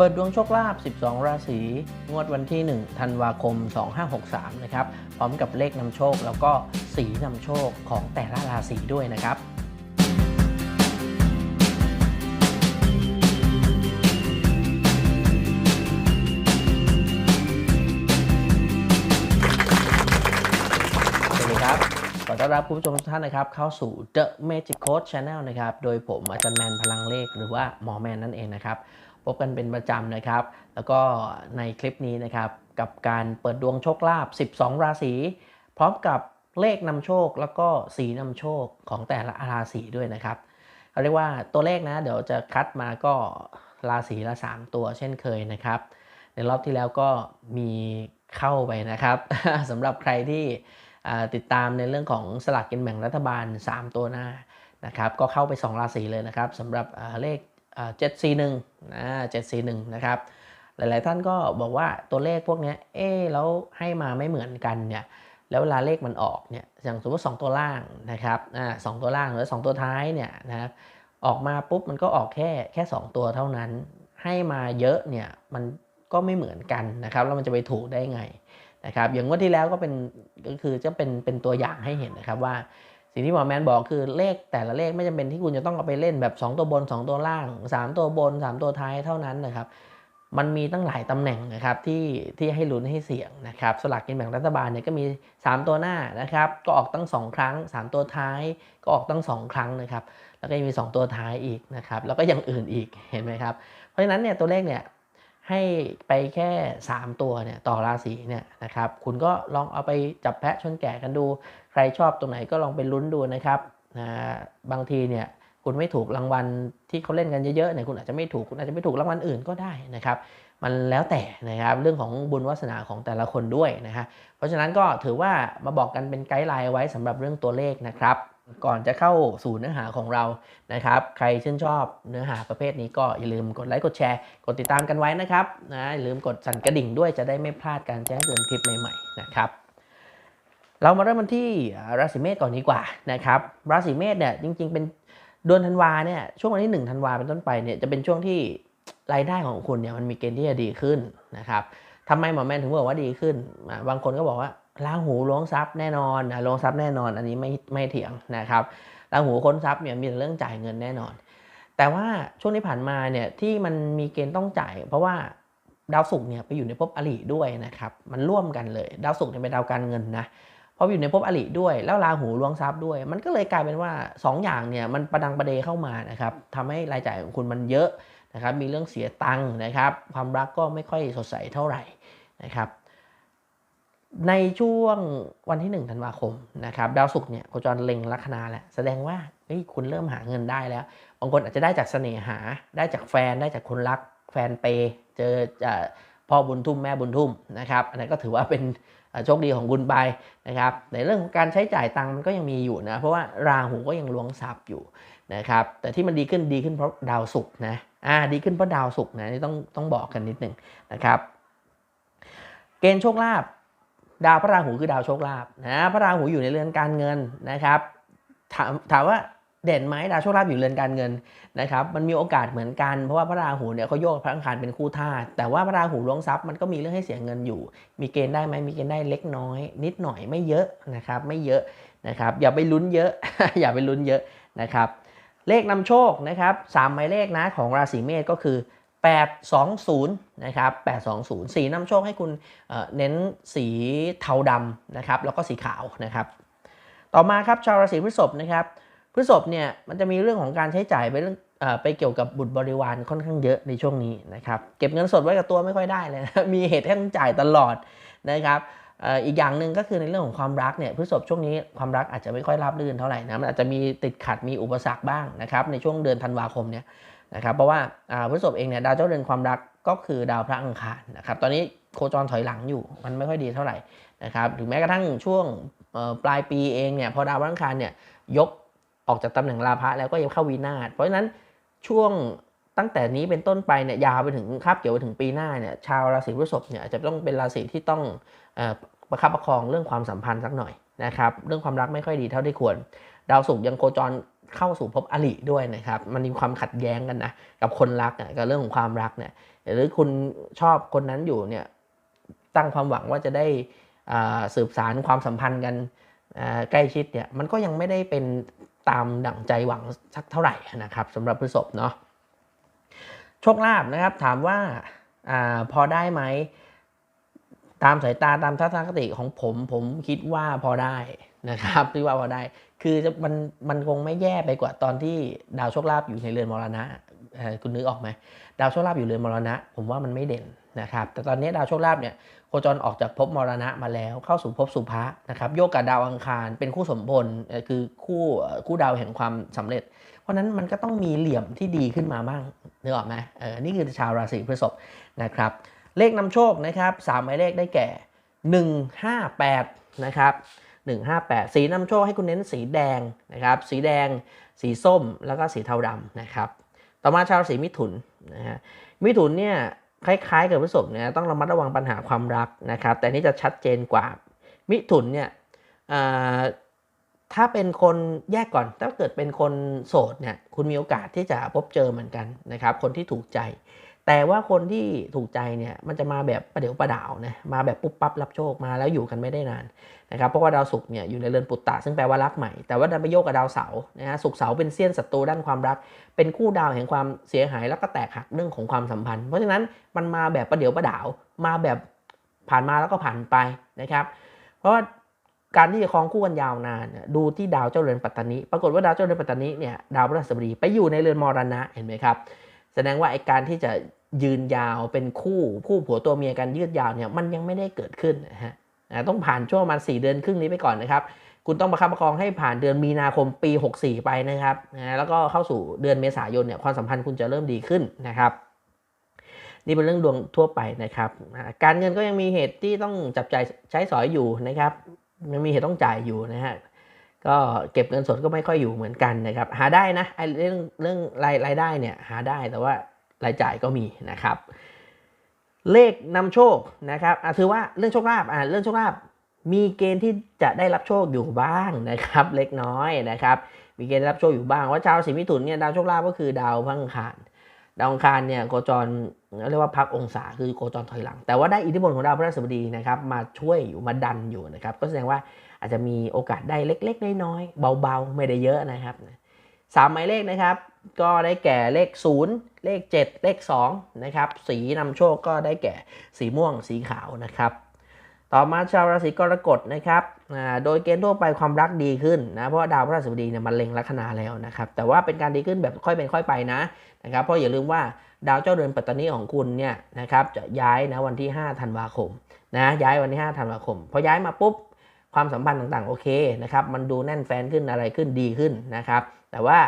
เปิดดวงโชคลาภ 12 ราศี งวดวันที่ 1 ธันวาคม 2563 นะครับ พร้อมกับเลขนำโชค แล้วก็สีนำโชคของแต่ละราศีด้วยนะครับสวัสดีครับขอต้อนรับคุณผู้ชมทุกท่านนะครับ เข้าสู่ The Magic Code Channel นะครับ โดยผมอาจารย์แมนพลังเลขหรือว่าหมอแมนนั่นเองนะครับ พบกันเป็นประจำนะครับ แล้วก็ในคลิปนี้นะครับกับการเปิดดวงโชคลาภ 12 ราศี พร้อมกับเลขนำโชคแล้วก็สีนำโชคของแต่ละราศีด้วยนะครับเขาเรียกว่าตัวเลขนะเดี๋ยวจะคัดมาก็ราศีละ 3 ตัวเช่นเคยนะครับ ในรอบที่แล้วก็มีเข้าไปนะครับสำหรับใครที่ติดตามในเรื่องของสลากกินแบ่งรัฐบาล 3 ตัวหน้านะครับ ก็เข้าไป 2 ราศีเลยนะครับสำหรับเลข อ่า741นะ741นะครับ หลาย ๆ ท่านก็บอกว่าตัวเลขพวกนี้เอ๊แล้วให้มาไม่เหมือนกันเนี่ยแล้วเวลาเลขมันออกเนี่ยอย่างสมมติ2ตัวล่างนะครับอ่าสองตัวล่างหรือ2ตัวท้ายเนี่ยนะครับออกมาปุ๊บมันก็ออกแค่แค่ 2 ตัวเท่านั้น ให้มาเยอะเนี่ยมันก็ไม่เหมือนกันนะครับแล้วมันจะไปถูกได้ไงนะครับอย่างว่าที่แล้วก็เป็นก็คือจะเป็นเป็นตัวอย่างให้เห็นนะครับว่า สิ่งที่หมอแมนบอกคือเลขแต่ละเลขไม่จำเป็นที่คุณจะต้องเอาไปเล่นแบบ 2 ตัวบน 2 ตัวล่าง 3 ตัวบน 3 ตัวท้ายเท่านั้นนะครับ มันมีตั้งหลายตำแหน่งนะครับที่ที่ให้ลุ้นให้เสี่ยงนะครับสลากกินแบ่งรัฐบาลเนี่ยก็มี 3 ตัวหน้านะครับก็ออกตั้ง 2 ครั้ง 3 ตัวท้ายก็ออกตั้ง 2 ครั้งนะครับแล้วก็ยังมี 2 ตัวท้ายอีกนะครับแล้วก็อย่างอื่นอีกเห็นไหมครับเพราะฉะนั้นเนี่ยตัวเลขเนี่ยให้ไปแค่ 3 ตัวเนี่ยต่อราศีเนี่ยนะครับคุณก็ลองเอาไปจับแพะชนแกะกันดู รชอบตรงไหนก็ลองไปลุ้นดูนะครับนะบางทีเนี่ยคุณไม่ถูกรางวัลที่เขาเล่นกันเยอะๆเนี่ยคุณอาจจะไม่ถูกคุณอาจจะไม่ถูกรางวัลอื่นก็ได้นะครับ มันแล้วแต่นะครับเรื่องของบุญวาสนาของแต่ละคนด้วยนะฮะเพราะฉะนั้นก็ถือว่ามาบอกกันเป็นไกด์ไลน์ไว้สำหรับเรื่องตัวเลขนะครับก่อนจะเข้าสู่เนื้อหาของเรานะครับ ใครชื่นชอบเนื้อหาประเภทนี้ก็อย่าลืมกดไลค์กดแชร์กดติดตามกันไว้นะครับนะอย่าลืมกดสั่นกระดิ่งด้วยจะได้ไม่พลาดการแจ้งเตือนคลิปใหม่ๆนะครับ เรามาเริ่มกันที่ราศีเมษก่อนดีกว่านะครับราศีเมษเนี่ยจริง ๆ เป็นเดือนธันวาเนี่ยช่วงวันที่1ธันวาเป็นต้นไปเนี่ยจะเป็นช่วงที่รายได้ของคุณเนี่ยมันมีเกณฑ์ที่จะดีขึ้นนะครับทำไมหมอแมนถึงบอกว่าดีขึ้น บางคนก็บอกว่าราหูล้วงทรัพย์แน่นอนล้วงทรัพย์แน่นอน อันนี้ไม่ไม่เถียงนะครับราหูค้นทรัพย์เนี่ยมีเรื่องจ่ายเงินแน่นอน แต่ว่าช่วงที่ผ่านมาเนี่ยที่มันมีเกณฑ์ต้องจ่าย เพราะว่าดาวศุกร์เนี่ยไปอยู่ในภพอริด้วยนะครับ มันร่วมกันเลย ดาวศุกร์เนี่ยเป็นดาวการเงินนะ พออยู่ในภพอริด้วยแล้วราหูล้วงทรัพย์ด้วย มันก็เลยกลายเป็นว่า 2ออย่างเนี่ยมันประดังประเดเข้ามานะครับทำให้รายจ่ายของคุณมันเยอะนะครับมีเรื่องเสียตังค์นะครับ ความรักก็ไม่ค่อยสดใสเท่าไหร่นะครับในช่วงวันที่1ธันวาคมนะครับดาวศุกร์เนี่ยโคจรเล็งลัคนาแล้วแสดงว่าเฮ้ยคุณเริ่มหาเงินได้แล้วบางคนอาจจะได้จากเสน่หา ได้จากแฟนได้จากคนรักแฟนเปย์เจอเอ่อพ่อบุญทุ่มแม่บุญทุ่มนะครับอันนั้นก็ถือว่าเป็น โชคดีของคุณไปนะครับในเรื่องของการใช้จ่ายตังค์มันก็ยังมีอยู่นะ เพราะว่าราหูก็ยังล้วงทรัพย์อยู่นะครับแต่ที่มันดีขึ้นดีขึ้นเพราะดาวศุกร์นะอ่าดีขึ้นเพราะดาวศุกร์นะนี่ต้องต้องบอกกันนิดหนึ่งนะครับเกณฑ์โชคลาภดาวพระราหูคือดาวโชคลาภนะพระราหูอยู่ในเรือนการเงินนะครับถามถามว่า เด่นไหมดาวโชคลาภอยู่เรือนการเงินนะครับมันมีโอกาสเหมือนกันเพราะว่าพระราหูเนี่ยเขาโยกพระอังคารเป็นคู่ธาตุแต่ว่าพระราหูล้วงทรัพย์มันก็มีเรื่องให้เสียเงินอยู่ มีเกณฑ์ได้ไหมมีเกณฑ์ได้เล็กน้อย นิดหน่อยไม่เยอะนะครับไม่เยอะนะครับอย่าไปลุ้นเยอะ อย่าไปลุ้นเยอะนะครับเลขนำโชคนะครับสามหมายเลขนะของราศีเมษก็คือ 820นะครับ820 สีนำโชคให้คุณเเน้นสีเทาดำนะครับแล้วก็สีขาวนะครับต่อมาครับชาวราศีพฤษภนะครับ ฤษภเนี่ยมันจะมีเรื่องของการใช้จ่ายไปเรื่องไปเกี่ยวกับบุตรบริวารค่อนข้างเยอะในช่วงนี้นะครับเก็บเงินสดไว้กับตัวไม่ค่อยได้เลยนะมีเหตุให้ต้องจ่ายตลอดนะครับอีกอย่างหนึ่งก็คือในเรื่องของความรักเนี่ยพฤษภช่วงนี้ความรักอาจจะไม่ค่อยราบรื่นเท่าไหร่นะมันอาจจะมีติดขัดมีอุปสรรคบ้างนะครับในช่วงเดือนธันวาคมเนี่ยนะครับเพราะว่าพฤษภเองเนี่ยดาวเจ้าเรือนความรักก็คือดาวพระอังคารนะครับตอนนี้โคจรถอยหลังอยู่มันไม่ค่อยดีเท่าไหร่นะครับถึงแม้กระทั่งช่วงปลายปีเองเนี่ยพอดาวพระอังคารเนี่ยยก ออกจากตำแหน่งลาภะแล้วก็ยังเข้าวีนาศเพราะฉะนั้นช่วงตั้งแต่นี้เป็นต้นไปเนี่ยยาวไปถึงคาบเกี่ยวไปถึงปีหน้าเนี่ยชาวราศีพฤษภเนี่ยจะต้องเป็นราศีที่ต้องอประคับประคองเรื่องความสัมพันธ์สักหน่อยนะครับเรื่องความรักไม่ค่อยดีเท่าที่ควร ดาวศุกร์ยังโคจรเข้าสู่ภพอริด้วยนะครับ มันมีความขัดแย้งกันนะกับคนรักเนี่ยกับเรื่องของความรักเนี่ยหรือคุณชอบคนนั้นอยู่เนี่ยตั้งความหวังว่าจะได้สืบสารความสัมพันธ์กันใกล้ชิดเนี่ยมันก็ยังไม่ได้เป็น ตามดั่งใจหวังสักเท่าไหร่นะครับสำหรับพฤษภเนาะโชคลาภนะครับถามว่าอาพอได้ไหมตามสายตาตามทัศนคติของผม ผมคิดว่าพอได้นะครับคิดว่าพอได้ คือจะมันมันคงไม่แย่ไปกว่าตอนที่ดาวโชคลาภอยู่ในเรือนมรณะคุณนึกออกไหมดาวโชคลาภอยู่เรือนมรณะ ผมว่ามันไม่เด่นนะครับ แต่ตอนนี้ดาวโชคลาภเนี่ย โคจรออกจากภพมรณะมาแล้วเข้าสู่ภพสุภะนะครับโยกกับดาวอังคารเป็นคู่สมพลคือคู่คู่ดาวแห่งความสำเร็จ เพราะนั้นมันก็ต้องมีเหลี่ยมที่ดีขึ้นมาบ้างนึกออกไหมเออนี่คือชาวราศีพฤษภนะครับเลขนำโชคนะครับสามหมายเลขได้แก่ 158นะครับ158 สีนำโชคให้คุณเน้นสีแดงนะครับสีแดง สีส้มแล้วก็สีเทาดำนะครับต่อมาชาวราศีมิถุนนะฮะมิถุนเนี่ย คล้ายๆ กับพฤษภเนี่ยต้องระมัดระวังปัญหาความรักนะครับ แต่นี่จะชัดเจนกว่า มิถุนเนี่ยถ้าเป็นคนแยกก่อน ถ้าเกิดเป็นคนโสดเนี่ยคุณมีโอกาสที่จะพบเจอเหมือนกันนะครับ คนที่ถูกใจ แต่ว่าคนที่ถูกใจเนี่ยมันจะมาแบบประเดี๋ยวประดาวนะมาแบบปุ๊บปั๊บรับโชคมาแล้วอยู่กันไม่ได้นานนะครับเพราะว่าดาวศุกร์เนี่ยอยู่ในเรือนปุตตะซึ่งแปลว่ารักใหม่ แต่ว่าดันไปโยกกับดาวเสาร์นะฮะศุกร์เสาร์เป็นเสี้ยนศัตรูด้านความรัก เป็นคู่ดาวแห่งความเสียหายแล้วก็แตกหักเรื่องของความสัมพันธ์ เพราะฉะนั้นมันมาแบบประเดี๋ยวประดาว มาแบบผ่านมาแล้วก็ผ่านไปนะครับ เพราะว่าการที่จะครองคู่กันยาวนานดูที่ดาวเจ้าเรือนปัตตานีปรากฏว่าดาวเจ้าเรือนปัตตานีเนี่ยดาวพฤหัสบดีไปอยู่ในเรือนมรณะเห็นไหมครับ แสดงว่าไอการที่จะยืนยาวเป็นคู่คู่ผัวตัวเมียกันยืดยาวเนี่ยมันยังไม่ได้เกิดขึ้นนะฮะต้องผ่านช่วงประมาณ4เดือนครึ่งนี้ไปก่อนนะครับ คุณต้องประคับประคองให้ผ่านเดือนมีนาคมปี 64 ไปนะครับนะแล้วก็เข้าสู่เดือนเมษายนเนี่ยความสัมพันธ์คุณจะเริ่มดีขึ้นนะครับ นี่เป็นเรื่องดวงทั่วไปนะครับ การเงินก็ยังมีเหตุที่ต้องจับใจใช้สอยอยู่นะครับยังมีเหตุต้องจ่ายอยู่นะฮะ ก็เก็บเงินสดก็ไม่ค่อยอยู่เหมือนกันนะครับ หาได้นะไอ้เรื่องเรื่องรายรายได้เนี่ยหาได้แต่ว่ารายจ่ายก็มีนะครับ เลขนำโชคนะครับอะถือว่าเรื่องโชคลาภอะเรื่องโชคลาภมีเกณฑ์ที่จะได้รับโชคอยู่บ้างนะครับ เล็กน้อยนะครับ มีเกณฑ์ได้รับโชคอยู่บ้างว่าชาวราศีมิถุนเนี่ยดาวโชคลาภก็คือดาวพระอังคารดาวอังคารเนี่ยโคจรเรียกว่าพักองศาคือโคจรถอยหลัง แต่ว่าได้อิทธิพลของดาวพฤหัสบดีนะครับ มาช่วยอยู่มาดันอยู่นะครับ ก็แสดงว่า อาจจะมีโอกาสได้เล็ก ๆ น้อยๆเบาๆ ไม่ได้เยอะนะครับสามหมายเลขนะครับ ก็ได้แก่เลข 0 เลข 7 เลข2นะครับสีนำโชคก็ได้แก่สีม่วงสีขาวนะครับ ต่อมาชาวราศีกรกฎนะครับอ่าโดยเกณฑ์ทั่วไปความรักดีขึ้นนะเพราะดาวพฤหัสบดีเนี่ยมันเล็งลัคนาแล้วนะครับแต่ว่าเป็นการดีขึ้นแบบค่อยเป็นค่อยไปนะนะครับเพราะอย่าลืมว่าดาวเจ้าเรือนปัตตานีของคุณเนี่ยนะครับจะย้ายนะวันที่ 5 ธันวาคมนะย้ายวันที่ 5 ธันวาคมพอย้ายมาปุ๊บ ความสัมพันธ์ต่างๆ โอเคนะครับ มันดูแน่นแฟนขึ้นอะไรขึ้นดีขึ้นนะครับ แต่ว่า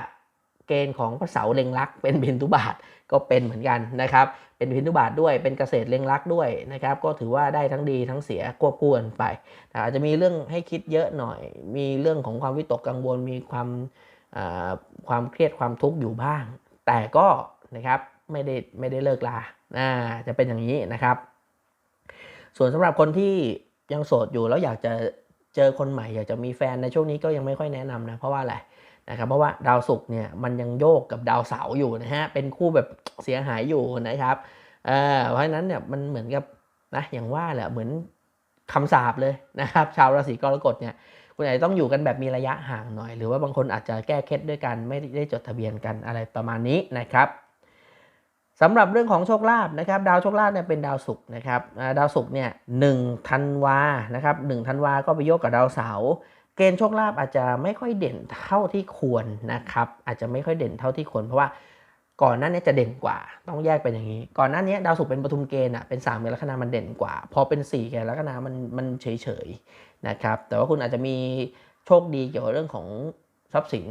เกณฑ์ของพระเสาเล็งลักษ์เป็นเบนทุบาทก็เป็นเหมือนกันนะครับ เป็นพินทุบาทด้วย เป็นเกษตรเล็งรักด้วยนะครับ ก็ถือว่าได้ทั้งดีทั้งเสียควบคู่กันไปแต่อาจจะมีเรื่องให้คิดเยอะหน่อย มีเรื่องของความวิตกกังวล มีความความเครียดความทุกข์อยู่บ้าง แต่ก็นะครับไม่ได้ไม่ได้เลิกลาอ่าจะเป็นอย่างนี้นะครับ ส่วนสำหรับคนที่ยังโสดอยู่แล้วอยากจะ เจอคนใหม่อยากจะมีแฟนในช่วงนี้ก็ยังไม่ค่อยแนะนำนะ เพราะว่าอะไรนะครับเพราะว่าดาวศุกร์เนี่ยมันยังโยกกับดาวเสาร์อยู่นะฮะเป็นคู่แบบเสียหายอยู่นะครับเอ่อเพราะฉะนั้นเนี่ยมันเหมือนกับนะอย่างว่าแหละเหมือนคำสาปเลยนะครับ ชาวราศีกรกฎเนี่ยคุณอาจจะต้องอยู่กันแบบมีระยะห่างหน่อย หรือว่าบางคนอาจจะแก้เคล็ดด้วยกันไม่ได้จดทะเบียนกันอะไรประมาณนี้นะครับ สำหรับเรื่องของโชคลาภนะครับดาวโชคลาภเนี่ยเป็นดาวศุกร์นะครับดาวศุกร์เนี่ยหนึ่งธันวานะครับหนึ่งธันวาก็ไปโยกกับดาวเสาร์เกณฑ์โชคลาภอาจจะไม่ค่อยเด่นเท่าที่ควรนะครับอาจจะไม่ค่อยเด่นเท่าที่ควรเพราะว่าก่อนหน้านี้จะเด่นกว่า ต้องแยกเป็นอย่างนี้ ก่อนหน้านี้ดาวศุกร์เป็นปทุมเกณฑ์อะเป็น3เกณฑ์ลัคนามันเด่นกว่า พอเป็น4เกณฑ์ลัคนามันมันเฉยเฉยๆนะครับแต่ว่าคุณอาจจะมีโชคดีเกี่ยวกับเรื่องของทรัพย์สิน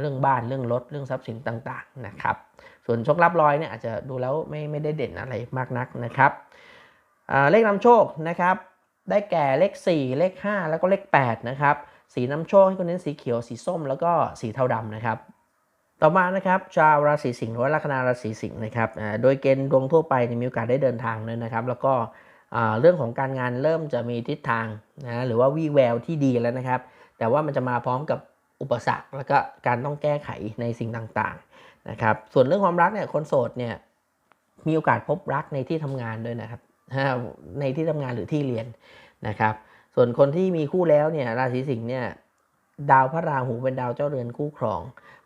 เรื่องบ้านเรื่องรถเรื่องทรัพย์สินต่างๆนะครับ ส่วนโชคลาภลอยเนี่ยอาจจะดูแล้วไม่ไม่ได้เด่นอะไรมากนักนะครับเลขนำโชคนะครับ ได้แก่เลข 4 เลข 5 แล้วก็เลข 8 นะครับ สีนำโชคให้คุณเน้นสีเขียวสีส้มแล้วก็สีเทาดำนะครับ ต่อมานะครับชาวราศีสิงห์หรือว่าลัคนาราศีสิงห์นะครับโดยเกณฑ์ดวงทั่วไปมีโอกาสได้เดินทางเลยนะครับ แล้วก็เรื่องของการงานเริ่มจะมีทิศทางนะหรือว่าวี่แววที่ดีแล้วนะครับ แต่ว่ามันจะมาพร้อมกับอุปสรรค แล้วก็การต้องแก้ไขในสิ่งต่างๆ นะครับ ส่วนเรื่องความรักเนี่ยคนโสดเนี่ยมีโอกาสพบรักในที่ทำงานด้วยนะครับในที่ทำงานหรือที่เรียนนะครับ ส่วนคนที่มีคู่แล้วเนี่ยราศีสิงห์เนี่ยดาวพระราหูเป็นดาวเจ้าเรือนคู่ครอง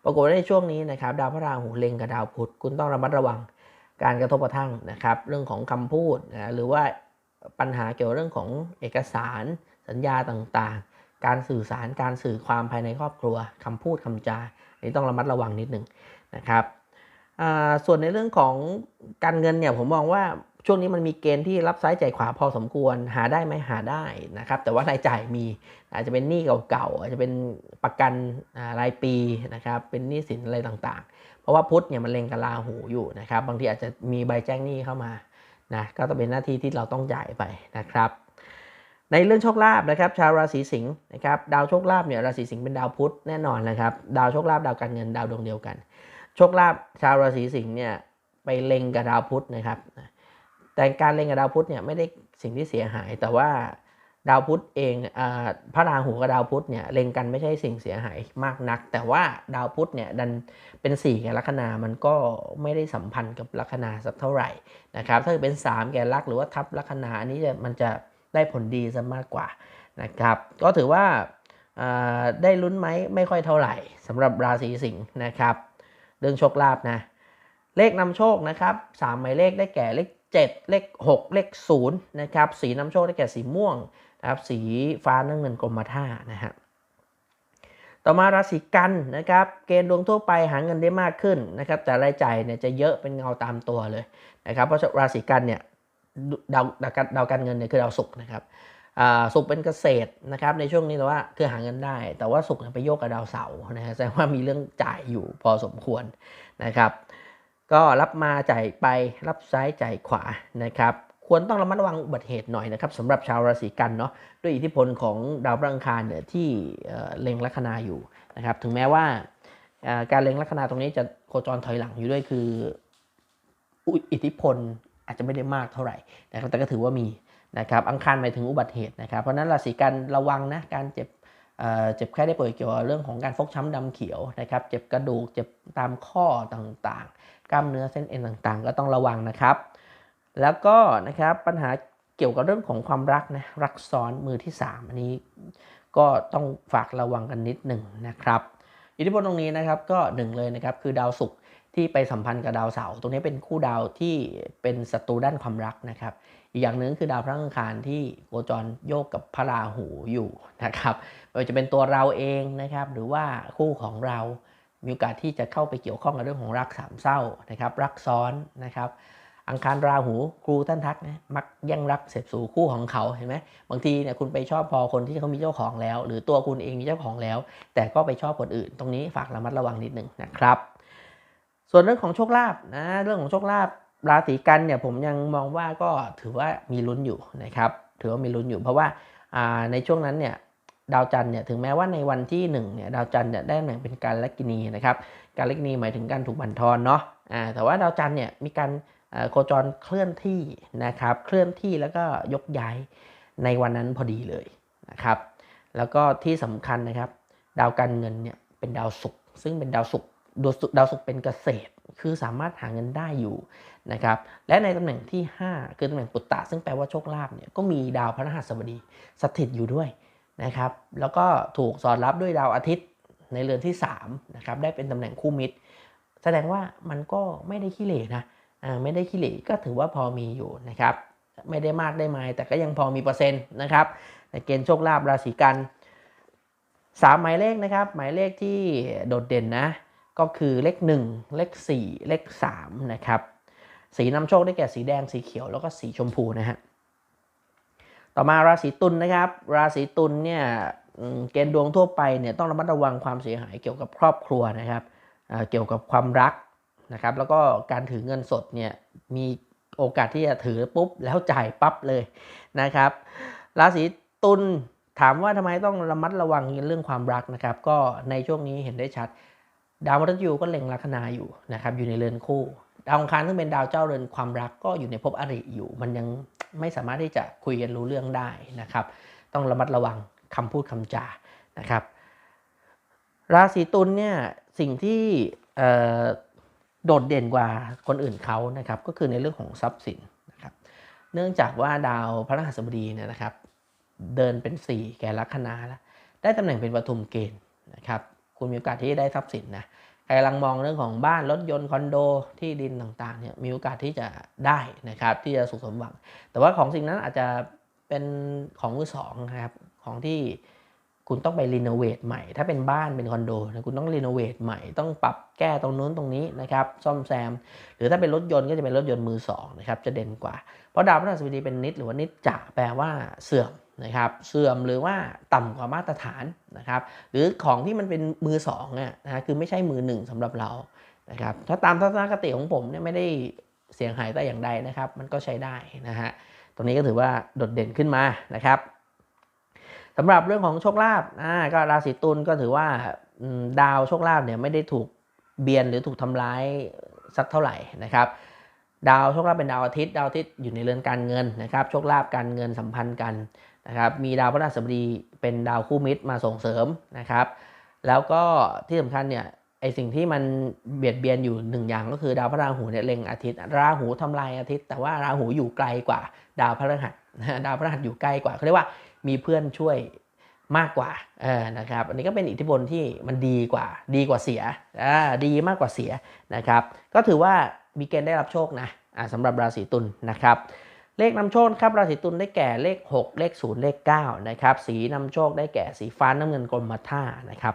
ปรากฏว่าในช่วงนี้นะครับ ดาวพระราหูเล็งกับดาวพุธคุณต้องระมัดระวังการกระทบกระทั่งนะครับ เรื่องของคำพูดนะหรือว่าปัญหาเกี่ยวเรื่องของเอกสาร สัญญาต่างๆ การสื่อสารการสื่อความภายในครอบครัวคำพูดคำจานี่ต้องระมัดระวังนิดหนึ่ง นะครับส่วนในเรื่องของการเงินเนี่ยผมมองว่าช่วงนี้มันมีเกณฑ์ที่รับซ้ายจ่ายขวาพอสมควรหาได้ไหมหาได้นะครับ แต่ว่ารายจ่ายมีอาจจะเป็นหนี้เก่าๆอาจจะเป็นประกันรายปีนะครับ เป็นหนี้สินอะไรต่างๆ เพราะว่าพุทธเนี่ยมันเล็งกับลาหูอยู่นะครับ บางทีอาจจะมีใบแจ้งหนี้เข้ามานะก็ต้องเป็นหน้าที่ที่เราต้องจ่ายไปนะครับ ในเรื่องโชคลาภนะครับ ชาวราศีสิงห์นะครับ ดาวโชคลาภเนี่ยราศีสิงห์เป็นดาวพุธแน่นอนนะครับ ดาวโชคลาภดาวการเงินดาวดวงเดียวกัน โชคลาภชาวราศีสิงห์เนี่ยไปเล็งกับดาวพุธนะครับ แต่การเล็งกับดาวพุธเนี่ยไม่ได้สิ่งที่เสียหาย แต่ว่าดาวพุธเองอพระราหูกับดาวพุธเนี่ยเล็งกันไม่ใช่สิ่งเสียหายมากนัก แต่ว่าดาวพุธเนี่ยดันเป็น4แก่ลัคนามันก็ไม่ได้สัมพันธ์กับลัคนาสักเท่าไหร่นะครับ ถ้าเป็น 3 แก่ลักหรือว่าทับลัคนาอันนี้จะมันจะได้ผลดีซะมากกว่านะครับ ก็ถือว่าได้ลุ้นไหมไม่ค่อยเท่าไหร่สำหรับราศีสิงห์นะครับ เรื่องโชคลาภนะ เลขนำโชคนะครับ3หมายเลขได้แก่เลข 7 เลข 6 เลข0นะครับสีนำโชคได้แก่สีม่วงนะครับสีฟ้าน้ำเงินกรมท่านะฮะต่อมาราศีกันนะครับเกณฑ์ดวงทั่วไปหาเงินได้มากขึ้นนะครับแต่รายจ่ายเนี่ยจะเยอะเป็นเงาตามตัวเลยนะครับเพราะราศีกันเนี่ยดาวดาวการเงินเนี่ยคือดาวศุกร์นะครับ สุกเป็นเกษตรนะครับในช่วงนี้แต่ว่าคือหาเงินได้ แต่ว่าสุกไปโยกกับดาวเสาร์นะฮะแสดงว่ามีเรื่องจ่ายอยู่พอสมควรนะครับ ก็รับมาจ่ายไปรับซ้ายจ่ายขวานะครับควรต้องระมัดระวังอุบัติเหตุหน่อยนะครับสำหรับชาวราศีกันเนาะด้วยอิทธิพลของดาวพระอังคารเนี่ยที่เล็งลัคนาอยู่นะครับถึงแม้ว่าการเล็งลัคนาตรงนี้จะโคจรถอยหลังอยู่ด้วยคืออิทธิพลอาจจะไม่ได้มากเท่าไหร่นะครับแต่ก็ถือว่ามี นะครับอังคารหมายถึงอุบัติเหตุนะครับ เพราะนั้นราศีกันระวังนะการเจ็บเจ็บแค่ได้ป่วยเกี่ยวกับเรื่องของการฟกช้ำดำเขียวนะครับ เจ็บกระดูกเจ็บตามข้อต่างๆ กล้ามเนื้อเส้นเอ็นต่างๆ ก็ต้องระวังนะครับ แล้วก็นะครับปัญหาเกี่ยวกับเรื่องของความรักนะรักซ้อนมือที่ 3 อันนี้ก็ต้องฝากระวังกันนิดหนึ่งนะครับ อิทธิพลตรงนี้นะครับก็หนึ่งเลยนะครับคือดาวศุกร์ที่ไปสัมพันธ์กับดาวเสาร์ตรงนี้เป็นคู่ดาวที่เป็นศัตรูด้านความรักนะครับ อีกอย่างหนึ่งคือดาวพระอังคารที่โคจรโยกกับพระราหูอยู่นะครับไม่ว่าจะเป็นตัวเราเองนะครับ หรือว่าคู่ของเรา มีโอกาสที่จะเข้าไปเกี่ยวข้องกับเรื่องของรักสามเศร้านะครับ รักซ้อนนะครับ อังคารราหูครูท่านทักนะมักแยังรักเสพสู่คู่ของเขาเห็นไหมบางทีเนี่ยคุณไปชอบพอคนที่เขามีเจ้าของแล้ว หรือตัวคุณเองมีเจ้าของแล้ว แต่ก็ไปชอบคนอื่น ตรงนี้ฝากระมัดระวังนิดหนึ่งนะครับ ส่วนเรื่องของโชคลาภนะเรื่องของโชคลาภ ราศีกันเนี่ยผมยังมองว่าก็ถือว่ามีลุ้นอยู่นะครับถือว่ามีลุ้นอยู่ เพราะว่าในช่วงนั้นเนี่ยดาวจันทร์เนี่ยถึงแม้ว่าในวันที่1เนี่ยดาวจันทร์เนี่ยได้ตำแหน่งเป็นการลักินีนะครับการลักินีหมายถึงการถูกบั่นทอนเนาะแต่ว่าดาวจันทร์เนี่ยมีการโคจรเคลื่อนที่นะครับเคลื่อนที่แล้วก็ยกย้ายในวันนั้นพอดีเลยนะครับแล้วก็ที่สำคัญนะครับ ดาวการเงินเนี่ยเป็นดาวศุกร์ซึ่งเป็นดาวศุกร์ดาวศุกร์เป็นเกษตร คือสามารถหาเงินได้อยู่ นะครับและในตำแหน่งที่ 5 คือตำแหน่งปุตตะ ซึ่งแปลว่าโชคลาภเนี่ยก็มีดาวพระรหัสบดีสถิตอยู่ด้วยนะครับแล้วก็ถูกสอดรับด้วยดาวอาทิตย์ในเรือนที่3นะครับได้เป็นตำแหน่งคู่มิตร แสดงว่ามันก็ไม่ได้ขี้เหร่นะไม่ได้ขี้เหร่ก็ถือว่าพอมีอยู่นะครับไม่ได้มากได้ไมแต่ก็ยังพอมีเปอร์เซ็นต์นะครับในเกณฑ์โชคลาภราศีกันสามหมายเลขนะครับ หมายเลขที่โดดเด่นนะ ก็คือเลข 1 เลข 4 เลข3นะครับ สีนำโชคได้แก่สีแดงสีเขียวแล้วก็สีชมพูนะฮะต่อมาราศีตุลนนะครับ ราศีตุลเนี่ยเกณฑ์ดวงทั่วไปเนี่ยต้องระมัดระวังความเสียหายเกี่ยวกับครอบครัวนะครับเกี่ยวกับความรักนะครับ แล้วก็การถือเงินสดเนี่ยมีโอกาสที่จะถือปุ๊บแล้วจ่ายปั๊บเลยนะครับ ราศีตุลถามว่าทำไมต้องระมัดระวังเรื่องความรักนะครับ ก็ในช่วงนี้เห็นได้ชัด ดาวมฤตยูก็เล็งลัคนาอยู่นะครับ อยู่ในเรือนคู่ ดาวอังคารซึ่งเป็นดาวเจ้าเรือนความรักก็อยู่ในภพอริอยู่ มันยังไม่สามารถที่จะคุยกันรู้เรื่องได้นะครับ ต้องระมัดระวังคำพูดคำจานะครับ ราศีตุลเนี่ยสิ่งที่โดดเด่นกว่าคนอื่นเขานะครับ ก็คือในเรื่องของทรัพย์สินนะครับ เนื่องจากว่าดาวพระรหัสบดีเนี่ยนะครับ เดินเป็น 4 แก่ลัคนาแล้วได้ตำแหน่งเป็นปฐุมเกณฑ์นะครับ คุณมีโอกาสที่จะได้ทรัพย์สินนะ ใครกำลังมองเรื่องของบ้านรถยนต์คอนโดที่ดินต่างๆเนี่ยมีโอกาสที่จะได้นะครับที่จะสุขสมหวัง แต่ว่าของสิ่งนั้นอาจจะเป็นของมือสองนะครับของที่คุณต้องไปรีโนเวทใหม่ ถ้าเป็นบ้านเป็นคอนโดนะคุณต้องรีโนเวทใหม่ ต้องปรับแก้ตรงนู้นตรงนี้นะครับซ่อมแซม หรือถ้าเป็นรถยนต์ก็จะเป็นรถยนต์มือสองนะครับจะเด่นกว่า เพราะดาวพฤหัสบดีเป็นนิดหรือว่านิจจะแปลว่าเสื่อม นะครับเสื่อมหรือว่าต่ำกว่ามาตรฐานนะครับ หรือของที่มันเป็นมือสองเนี่ยนะคือไม่ใช่มือหนึ่งสำหรับเรานะครับถ้าตามทัศนคติของผมเนี่ยไม่ได้เสียงหายแต่อย่างใดนะครับ มันก็ใช้ได้นะฮะตรงนี้ก็ถือว่าโดดเด่นขึ้นมานะครับสำหรับเรื่องของโชคลาภอ่าก็ราศีตุลก็ถือว่าดาวโชคลาภเนี่ยไม่ได้ถูกเบียนหรือถูกทำร้ายสักเท่าไหร่นะครับดาวโชคลาภเป็นดาวอาทิตย์ดาวอาทิตย์อยู่ในเรือนการเงินนะครับโชคลาภการเงินสัมพันธ์กัน นะครับมีดาวพฤหัสบดีเป็นดาวคู่มิตรมาส่งเสริมนะครับ แล้วก็ที่สำคัญเนี่ยไอสิ่งที่มันเบียดเบียนอยู่หนึ่งอย่างก็คือดาวพระราหูเนี่ยเล็งอาทิตย์ ราหูทำลายอาทิตย์ แต่ว่าราหูอยู่ไกลกว่าดาวพฤหัสดาวพฤหัสอยู่ใกล้กว่าเขาเรียกว่ามีเพื่อนช่วยมากกว่าเออนะครับอันนี้ก็เป็นอิทธิพลที่มันดีกว่า ดีกว่าเสียอ่าดีมากกว่าเสียนะครับ ก็ถือว่ามีเกณฑ์ได้รับโชคนะอ่าสำหรับราศีตุลนะครับ เลขนำโชคครับราศีตุลได้แก่เลข 6 เลข 0 เลข9นะครับสีนำโชคได้แก่สีฟ้าน้ำเงินกรมท่านะครับ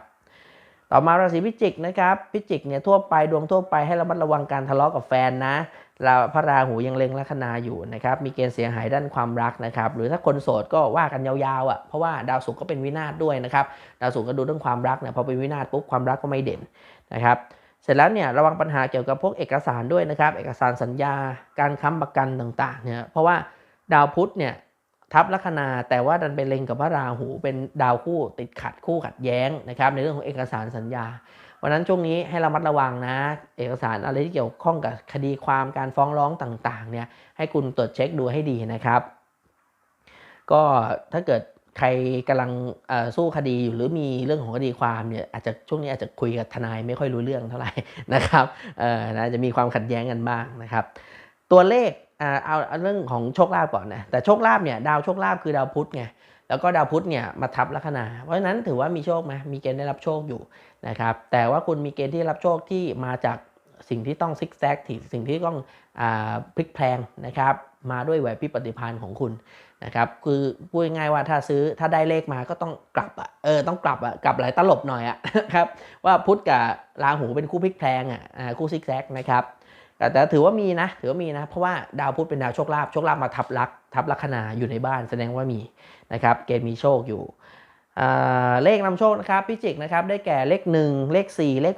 ต่อมาราศีพิจิกนะครับพิจิกเนี่ยทั่วไปดวงทั่วไปให้ระมัดระวังการทะเลาะกับแฟนนะเราพระราหูยังเล็งลัคนาอยู่นะครับมีเกณฑ์เสียหายด้านความรักนะครับหรือถ้าคนโสดก็ว่ากันยาวๆอะเพราะว่าดาวศุกร์ก็เป็นวินาศด้วยนะครับดาวศุกร์ก็ดูเรื่องความรักเนี่ยพอเป็นวินาศปุ๊บความรักก็ไม่เด่นนะครับ ร็จแล้วเนี่ยระวังปัญหาเกี่ยวกับพวกเอกสารด้วยนะครับ เอกสารสัญญาการค้ำประกันต่างๆเนี่ยเพราะว่าดาวพุธเนี่ยทับลัคนาแต่ว่าดันไปเล็งกับพระราหูเป็นดาวคู่ติดขัดคู่ขัดแย้งนะครับในเรื่องของเอกสารสัญญาวันนั้นช่วงนี้ให้ระมัดระวังนะ เอกสารอะไรที่เกี่ยวข้องกับคดีความการฟ้องร้องต่างๆเนี่ยให้คุณตรวจเช็คดูให้ดีนะครับ ก็ถ้าเกิด ใครกำลังสู้คดีอยู่หรือมีเรื่องของคดีความเนี่ยอาจจะช่วงนี้อาจจะคุยกับทนายไม่ค่อยรู้เรื่องเท่าไหร่นะครับออนะจะมีความขัดแย้งกันบ้างนะครับ ตัวเลขเอาเรื่องของโชคลาภก่อนนะแต่โชคลาภเนี่ยดาวโชคลาภคือดาวพุธไงแล้วก็ดาวพุธเนี่ยมาทับลัคนา เพราะฉะนั้นถือว่ามีโชคไหมมีเกณฑ์ได้รับโชคอยู่นะครับแต่ว่าคุณมีเกณฑ์ที่รับโชคที่มาจากสิ่งที่ต้องซิกแซกสิ่งที่ต้องอพลิกแพลงนะครับมาด้วยไหวพริบปฏิภาณของคุณ นะครับคือพูดง่ายว่าถ้าซื้อถ้าได้เลขมาก็ต้องกลับอะเออต้องกลับอะกลับหลายตลบหน่อยอะครับว่าพุธกับราหูเป็นคู่พลิกแพลงอะอ่าคู่ซิกแซกนะครับแต่แต่ถือว่ามีนะถือว่ามีนะ เพราะว่าดาวพุธเป็นดาวโชคลาภโชคลาภมาทับลักทับลัคนาอยู่ในบ้านแสดงว่ามีนะครับเกณฑ์มีโชคอยู่เลขนำโชคนะครับพิจิกนะครับได้แก่เลข 1 เลข 4 เลข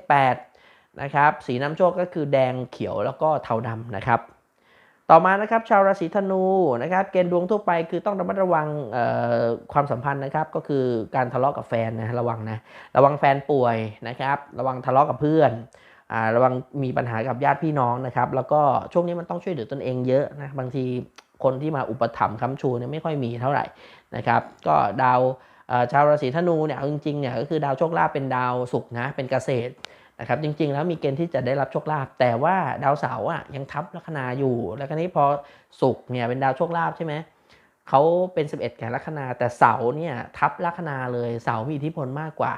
8นะครับสีนำโชคก็คือแดงเขียวแล้วก็เทาดำนะครับ ต่อมานะครับชาวราศีธนูนะครับเกณฑ์ดวงทั่วไปคือต้องระมัดระวังความสัมพันธ์นะครับก็คือการทะเลาะกับแฟนนะระวังนะระวังแฟนป่วยนะครับ ระวังทะเลาะกับเพื่อนอระวังมีปัญหากับญาติพี่น้องนะครับ แล้วก็ช่วงนี้มันต้องช่วยเหลือตนเองเยอะนะบางทีคนที่มาอุปถัมภ์ค้ำชูเนี่ยไม่ค่อยมีเท่าไหร่นะครับก็ดาวชาวราศีธนูเนี่ยจริงๆเนี่ยก็คือดาวโชคลาภเป็นดาวศุกร์นะเป็นเกษตร นะครับจริงๆ แล้วมีเกณฑ์ที่จะได้รับโชคลาภแต่ว่าดาวเสาร์อะยังทับลัคนาอยู่ แล้วก็นี้พอศุกร์เนี่ยเป็นดาวโชคลาภใช่ไหมเขาเป็น 11แก่ลัคนาแต่เสาร์เนี่ยทับลัคนาเลยเสาร์มีอิทธิพลมากกว่า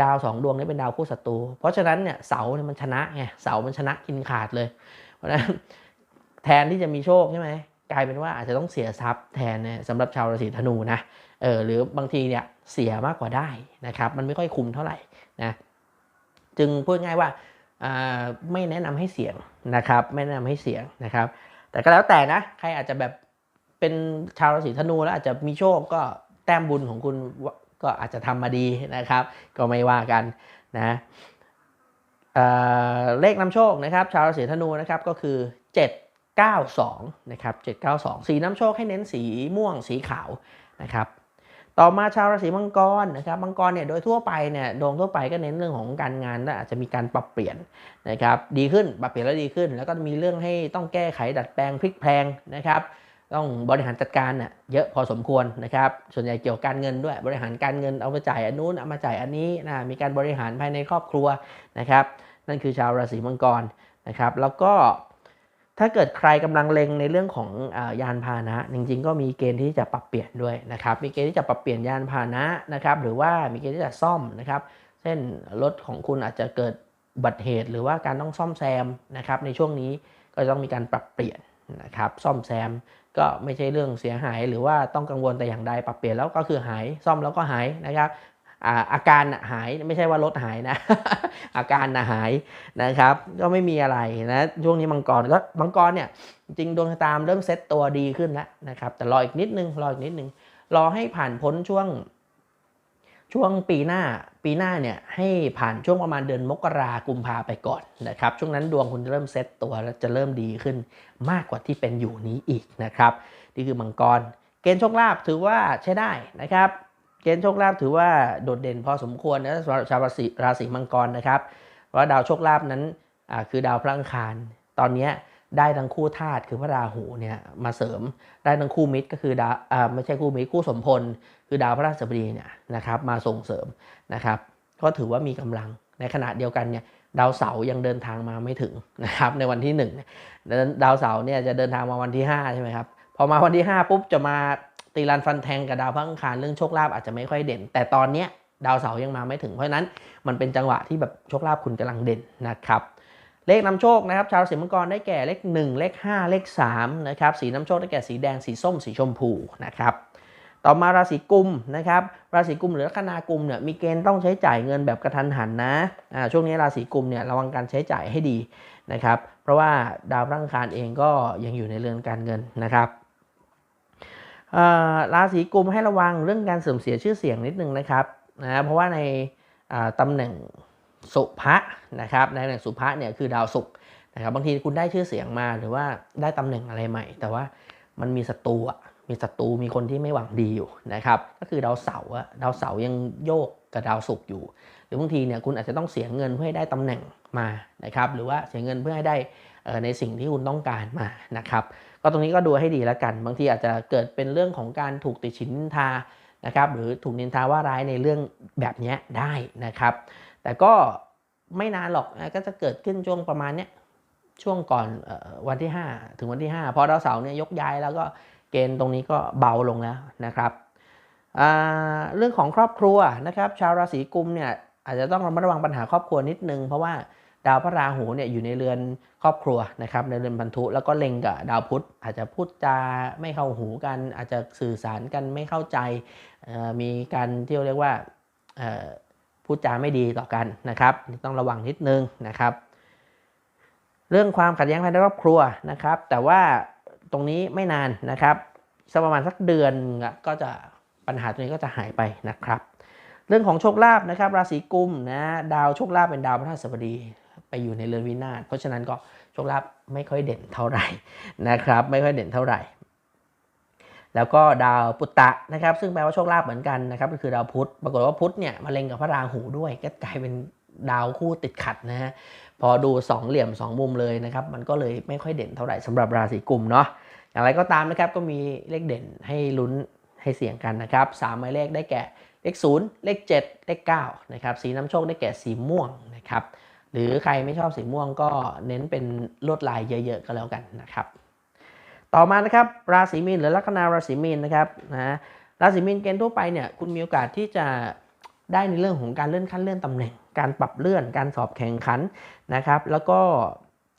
ดาวสองดวงนี้เป็นดาวคู่ศัตรูเพราะฉะนั้นเนี่ยเสาเนี่ยมันชนะไงเสามันชนะกินขาดเลย เพราะฉะนั้นแทนที่จะมีโชคใช่ไหมกลายเป็นว่าอาจจะต้องเสียทรัพย์แทนสำหรับชาวราศีธนูนะเออหรือบางทีเนี่ยเสียมากกว่าได้นะครับมันไม่ค่อยคุ้มเท่าไหร่นะ จึงพูดง่ายว่าไม่แนะนำให้เสี่ยงนะครับไม่แนะนำให้เสี่ยงนะครับ แต่ก็แล้วแต่นะใครอาจจะแบบเป็นชาวราศีธนูแล้วอาจจะมีโชคก็แต้มบุญของคุณก็อาจจะทำมาดีนะครับ ก็ไม่ว่ากันนะเเลขนำโชคนะครับ ชาวราศีธนูนะครับก็คือ 792นะครับ792 สีน้ำโชคให้เน้นสีม่วงสีขาวนะครับ ต่อมาชาวราศีมังกรนะครับมังกรเนี่ยโดยทั่วไปเนี่ยดวงทั่วไปก็เน้นเรื่องของการงานและอาจจะมีการปรับเปลี่ยนนะครับดีขึ้นปรับเปลี่ยนแล้วดีขึ้น แล้วก็มีเรื่องให้ต้องแก้ไขดัดแปลงพลิกแพลงนะครับต้องบริหารจัดการน่ะเยอะพอสมควรนะครับส่วนใหญ่เกี่ยวกับการเงินด้วยบริหารการเงินเอาไปจ่ายอันนู้นเอามาจ่ายอันนี้นะมีการบริหารภายในครอบครัวนะครับนั่นคือชาวราศีมังกรนะครับแล้วก็ ถ้าเกิดใครกำลังเล็งในเรื่องของอยานพาหนะจริง ๆ ก็มีเกณฑ์ที่จะปรับเปลี่ยนด้วยนะครับ มีเกณฑ์ที่จะปรับเปลี่ยนยานพาหนะนะครับ หรือว่ามีเกณฑ์ที่จะซ่อมนะครับ เช่นรถของคุณอาจจะเกิดบัติเหตุ หรือว่าการต้องซ่อมแซมนะครับ ในช่วงนี้ก็ต้องมีการปรับเปลี่ยนนะครับ ซ่อมแซมก็ไม่ใช่เรื่องเสียหาย หรือว่าต้องกังวลแต่อย่างใดปรับเปลี่ยนแล้วก็คือหายซ่อมแล้วก็หายนะครับ อาการหายไม่ใช่ว่ารถหายนะ อาการนะหายนะครับ ก็ไม่มีอะไรนะ ช่วงนี้มังกรก็มังกรเนี่ยจริงดวงชะตามเริ่มเซตตัวดีขึ้นแล้วนะครับ แต่รออีกนิดนึงรออีกนิดนึงรอให้ผ่านพ้นช่วง ช่วงปีหน้าปีหน้าเนี่ยให้ผ่านช่วงประมาณเดือนมกรากุมภาไปก่อนนะครับ ช่วงนั้นดวงคุณจะเริ่มเซตตัวแล้วจะเริ่มดีขึ้นมากกว่าที่เป็นอยู่นี้อีกนะครับนี่คือมังกร เกณฑ์โชคลาภถือว่าใช้ได้นะครับ เกณฑ์โชคลาภถือว่าโดดเด่นพอสมควรนะสำหรับชาวราศีราศีมังกรนะครับเพราะดาวโชคลาภนั้นคือดาวพระอังคาร ตอนนี้ได้ทั้งคู่ธาตุคือพระราหูเนี่ยมาเสริมได้ทั้งคู่มิตรก็คือดาวไม่ใช่คู่มิตรคู่สมพล คือดาวพระราชบดีเนี่ยนะครับมาส่งเสริมนะครับ ก็ถือว่ามีกำลังในขณะเดียวกันเนี่ยดาวเสาร์ยังเดินทางมาไม่ถึงนะครับในวันที่1ดาวเสาร์เนี่ยจะเดินทางมาวันที่5ใช่ไหมครับพอมาวันที่5ปุ๊บจะมา ตีรันฟันแทงกับดาวพังคารเรื่องโชคลาภอาจจะไม่ค่อยเด่น แต่ตอนนี้ดาวเสาร์ยังมาไม่ถึงเพราะนั้นมันเป็นจังหวะที่แบบโชคลาภคุณกำลังเด่นนะครับเลขนำโชคนะครับชาวราศีมังกรได้แก่เลข 1 เลข 5 เลข3นะครับสีน้ำโชคได้แก่สีแดงสีส้มสีชมพูนะครับต่อมาราศีกุมนะครับราศีกุมหรือลัคนากุมเนี่ยมีเกณฑ์ต้องใช้จ่ายเงินแบบกระทันหันนะอ่าช่วงนี้ราศีกุมเนี่ยระวังการใช้จ่ายให้ดีนะครับเพราะว่าดาวพระอังคารเองก็ยังอยู่ในเรือนการเงินนะครับ ราศีกุมให้ระวังเรื่องการเสื่อมเสียชื่อเสียงนิดนึงนะครับนะเพราะว่าในตำแหน่งสุภะนะครับในตำแหน่งสุภะเนี่ยคือดาวศุกร์นะครับบางทีคุณได้ชื่อเสียงมาหรือว่าได้ตำแหน่งอะไรใหม่ แต่ว่ามันมีศัตรูมีศัตรูมีคนที่ไม่หวังดีอยู่นะครับก็คือดาวเสาร์ดาวเสาร์ยังโยกกับดาวศุกร์อยู่ หรือบางทีเนี่ยคุณอาจจะต้องเสียเงินเพื่อให้ได้ตำแหน่งมานะครับหรือว่าเสียเงินเพื่อให้ได้ในสิ่งที่คุณต้องการมานะครับ ก็ตรงนี้ก็ดูให้ดีแล้วกัน บางทีอาจจะเกิดเป็นเรื่องของการถูกติชินนินทานะครับหรือถูกนินทาว่าร้ายในเรื่องแบบนี้ได้นะครับ แต่ก็ไม่นานหรอกก็จะเกิดขึ้นช่วงประมาณนี้ช่วงก่อนวันที่ 5 ถึงวันที่ 5 พอดาวเสาร์เนี่ยยกย้ายแล้วก็เกณฑ์ตรงนี้ก็เบาลงแล้วนะครับเรื่องของครอบครัวนะครับ ชาวราศีกุมเนี่ยอาจจะต้องระมัดระวังปัญหาครอบครัวนิดนึง เพราะว่า ดาวพระราหูเนี่ยอยู่ในเรือนครอบครัวนะครับในเรือนพันธุ แล้วก็เล็งกับดาวพุธอาจจะพูดจาไม่เข้าหูกัน อาจจะสื่อสารกันไม่เข้าใจ มีการที่เรียกว่าพูดจาไม่ดีต่อกันนะครับต้องระวังนิดนึงนะครับ เรื่องความขัดแย้งภายในครอบครัวนะครับ แต่ว่าตรงนี้ไม่นานนะครับสักประมาณสักเดือนก็จะปัญหาตรงนี้ก็จะหายไปนะครับ เรื่องของโชคลาภนะครับ ราศีกุมนะดาวโชคลาภเป็นดาวพระราชบดี ไปอยู่ในเรือนวินาศเพราะฉะนั้นก็โชคลาภไม่ค่อยเด่นเท่าไหร่นะครับ ไม่ค่อยเด่นเท่าไหร่ แล้วก็ดาวปุตตะนะครับ ซึ่งแปลว่าโชคลาภเหมือนกันนะครับ ก็คือดาวพุธปรากฏว่าพุธเนี่ยมาเล็งกับพระราหูด้วยก็กลายเป็นดาวคู่ติดขัดนะฮะพอดู2เหลี่ยม2มุมเลยนะครับ มันก็เลยไม่ค่อยเด่นเท่าไหร่สำหรับราศีกุมเนาะอย่างไรก็ตามนะครับก็มีเลขเด่นให้ลุ้นให้เสี่ยงกันนะครับสามหมายเลขได้แก่เลข 0 เลข 7 เลข9นะครับสีน้ำโชคได้แก่สีม่วงนะครับ หรือใครไม่ชอบสีม่วงก็เน้นเป็นลวดลายเยอะๆก็แล้วกันนะครับ ต่อมานะครับราศีมีนหรือลัคนาราศีมีนนะครับนะราศีมีนเกณฑ์ทั่วไปเนี่ยคุณมีโอกาสที่จะได้ในเรื่องของการเลื่อนขั้นเลื่อนตำแหน่ง การปรับเลื่อนการสอบแข่งขันนะครับ แล้วก็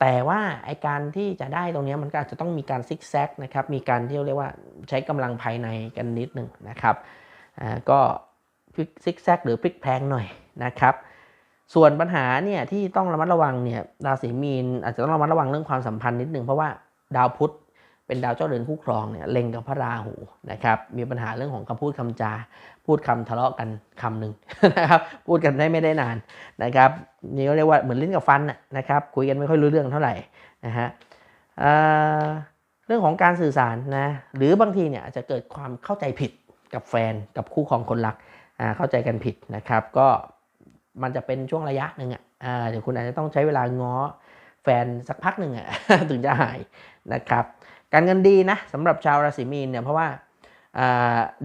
แต่ว่าไอการที่จะได้ตรงนี้มันก็อาจจะต้องมีการซิกแซกนะครับมีการที่เรียกว่าใช้กำลังภายในกันนิดหนึ่งนะครับอ่าก็ซิกแซกหรือพลิกแพลงหน่อยนะครับ ส่วนปัญหาเนี่ยที่ต้องระมัดระวังเนี่ยราศีมีนอาจจะต้องระมัดระวังเรื่องความสัมพันธ์นิดนึงเพราะว่าดาวพุธเป็นดาวเจ้าเรือนคู่ครองเนี่ยเล็งกับพระราหูนะครับมีปัญหาเรื่องของคำพูดคำจา พูดคำทะเลาะกันคำหนึ่งนะครับพูดกันได้ไม่ได้นานนะครับนี่ก็เรียกว่าเหมือนลิ้นกับฟันนะครับคุยกันไม่ค่อยรู้เรื่องเท่าไหร่นะฮะเรื่องของการสื่อสารนะหรือบางทีเนี่ยอาจจะเกิดความเข้าใจผิดกับแฟนกับคู่ครองคนรักเข้าใจกันผิดนะครับ ก็ มันจะเป็นช่วงระยะหนึ่งอะเดี๋ยวคุณอาจจะต้องใช้เวลาง้อแฟนสักพักหนึ่งอะถึงจะหายนะครับ การเงินดีนะสำหรับชาวราศีมีนเนี่ยเพราะว่า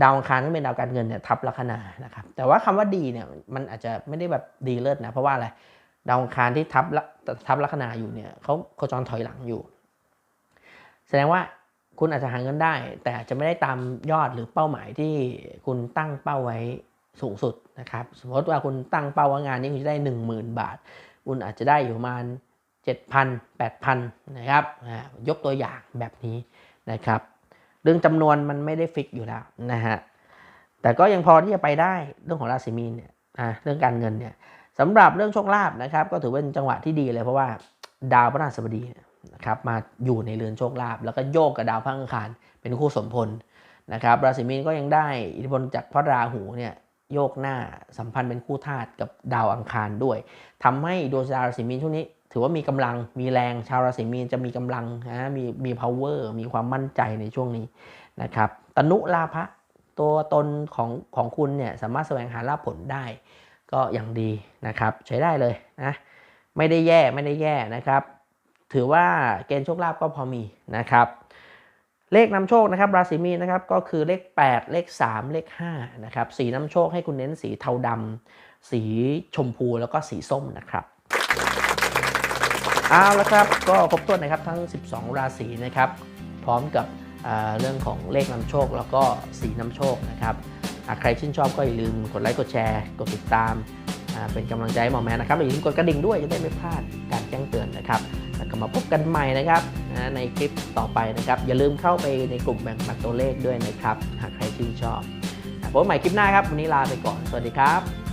ดาวอังคารที่เป็นดาวการเงินเนี่ยทับลัคนานะครับแต่ว่าคำว่าดีเนี่ยมันอาจจะไม่ได้แบบดีเลิศนะเพราะว่าอะไรดาวอังคารที่ทับละทับลัคนาอยู่เนี่ยเขาโคจรถอยหลังอยู่ แสดงว่าคุณอาจจะหาเงินได้ แต่อาจจะไม่ได้ตามยอดหรือเป้าหมายที่คุณตั้งเป้าไว้ สูงสุดนะครับ สมมติว่าคุณตั้งเป้าว่างานนี้คุณจะได้ 10,000 บาท คุณอาจจะได้อยู่ประมาณ 7,000 8,000 นะครับอ่ายกตัวอย่างแบบนี้นะครับ เรื่องจำนวนมันไม่ได้ฟิกอยู่แล้วนะฮะ แต่ก็ยังพอที่จะไปได้เรื่องของราศีมีนเนี่ยอ่าเรื่องการเงินเนี่ยสำหรับเรื่องโชคลาภนะครับ ก็ถือเป็นจังหวะที่ดีเลยเพราะว่าดาวพฤหัสบดีนะครับมาอยู่ในเรือนโชคลาภแล้วก็โยกกับดาวพระอังคารเป็นคู่สมพลนะครับราศีมีนก็ยังได้อิทธิพลจากพระราหูเนี่ย โยกหน้าสัมพันธ์เป็นคู่ธาตุกับดาวอังคารด้วยทำให้ดวงชะตาราศีมีนช่วงนี้ ถือว่ามีกำลังมีแรงชาวราศีมีนจะมีกำลังนะมีมี power มีความมั่นใจในช่วงนี้นะครับตนุลาภะตัวตนของของคุณเนี่ยสามารถแสวงหาลาภผลได้ก็อย่างดีนะครับ ใช้ได้เลยนะไม่ได้แย่ไม่ได้แย่นะครับ ถือว่าเกณฑ์โชคลาภก็พอมีนะครับ เลขนำโชคนะครับราศีมีนนะครับก็คือเลข 8 เลข 3 เลข5นะครับสีนำโชคให้คุณเน้นสีเทาดำสีชมพูแล้วก็สีส้มนะครับเอาละครับก็ครบถ้วนนะครับทั้ง 12 ราศีนะครับพร้อมกับเรื่องของเลขนำโชคแล้วก็สีนำโชคนะครับใครชื่นชอบก็อย่าลืมกดไลค์กดแชร์ กดติดตามอ่าเป็นกำลังใจให้หมอแมนนะครับอย่าลืมกดกระดิ่งด้วยจะได้ไม่พลาดการแจ้งเตือนนะครับ แล้วก็มาพบกันใหม่นะครับนะในคลิปต่อไปนะครับ อย่าลืมเข้าไปในกลุ่มแบ่งปันตัวเลขด้วยนะครับ หากใครชื่นชอบพบใหม่คลิปหน้าครับ วันนี้ลาไปก่อน สวัสดีครับ